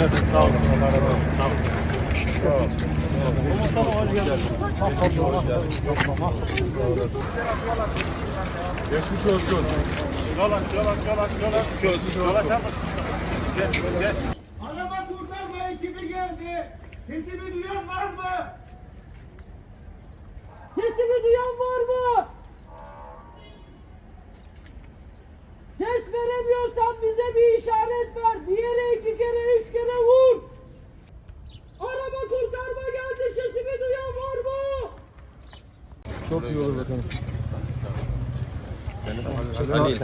geldin. Sağ olun. Geçmiş olsun. Yolak, yolak, yolak, yolak. Geçmiş olsun. Yolak hemen. Adama kurtarma ekibi geldi. Sesimi duyan var mı? Sesimi duyan var mı? Ses veremiyorsan bize bir işaret ver. Bir yere iki Çok iyi olur bakalım. Halil.